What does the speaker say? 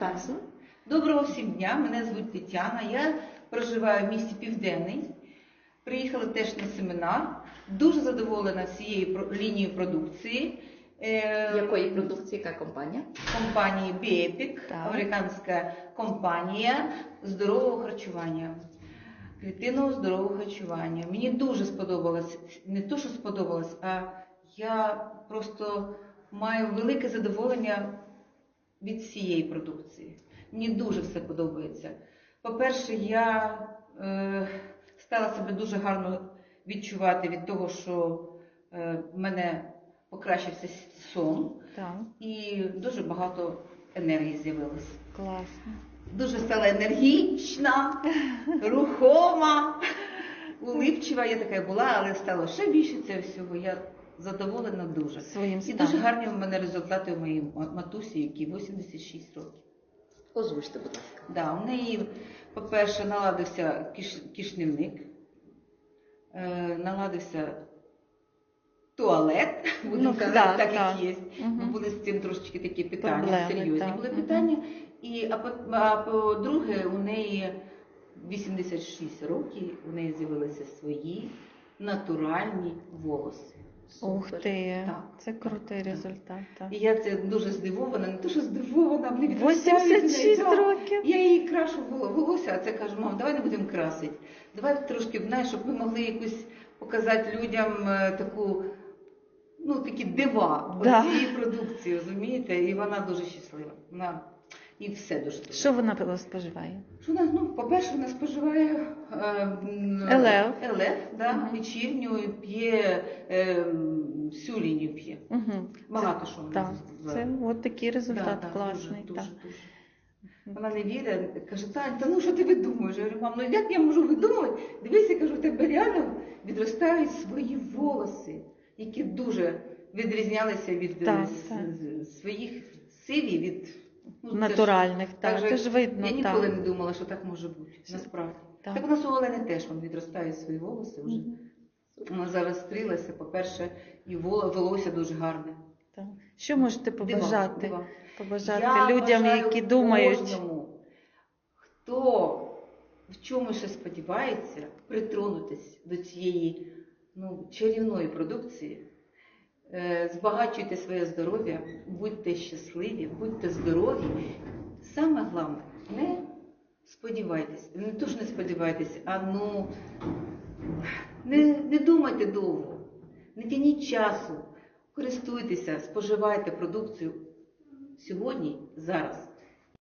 часу. Доброго всім дня, мене звуть Тетяна. Я проживаю в місті Південний. Приїхала теж на семінар. Дуже задоволена цією лінією продукції. Е, Якої продукції, яка компанія? компанії Біепік, американська компанія здорового харчування, клітинного здорового харчування. Мені дуже сподобалось, не то, що сподобалось, а я просто маю велике задоволення від цієї продукції. Мені дуже все подобається. По-перше, я е, стала себе дуже гарно відчувати від того, що е, в мене покращився сон. Так, І дуже багато енергії з'явилось. класно. Дуже стала енергічна, рухома, улипчива. Я така була, але стало ще більше цього всього. Я задоволена дуже. Своїм І дуже гарні в мене результати у моїй матусі, якій 86 років. Озвучте, будь ласка. Да, у неї, по-перше, наладився киш, кишнівник, е, наладився туалет, будемо Ну, казати, да, так так. як є. Бо були з цим трошечки такі питання, Проблеми, серйозні так. були питання. І, а, по- а по-друге, у неї 86 років, у неї з'явилися свої натуральні волоси. Ух ти, Так. це крутий результат. Так. І я це дуже здивована, не що здивована, блін, 86 да. років. Я її крашу волосся, а це кажу, мам, давай не будемо красити. Давай трошки, знаєш, щоб ми могли якусь показати людям е, таку, ну, такі дива Да. цієї продукції, розумієте? І вона дуже щаслива. Вона і все дуже добре. Що вона споживає? Що вона, ну, по-перше, вона споживає е, Елев. елев, да, Мгм. вечірню, п'є е, всю лінію п'є. Угу. Багато що вона Так, це от такий результат Да, класний. Дуже, так. дуже, дуже. Вона не вірить, каже, Тань, та ну що ти видумуєш? Я говорю, мам, ну як я можу видумувати? Дивися, кажу, у тебе реально відростають свої волоси, які дуже відрізнялися від е, Так, так. своїх сиві, від ну, Натуральних, так, же це ж видно. Я ніколи так. не думала, що так може бути, насправді. Так. Так, у нас у Олени теж вон, відростають свої волоси вже. Мгм. Вона зараз стрілася, по-перше, і волосся дуже гарне. Так. Що можете побажати? дива. Побажати Я людям, які думають. Кожному, хто в чомусь ще сподівається, притронутись до цієї ну, чарівної продукції, збагачуйте своє здоров'я, будьте щасливі, будьте здорові. Саме головне, не сподівайтесь, не то, ж не сподівайтесь, а ну не, не думайте довго, не тяніть часу, користуйтеся, споживайте продукцію сьогодні, зараз.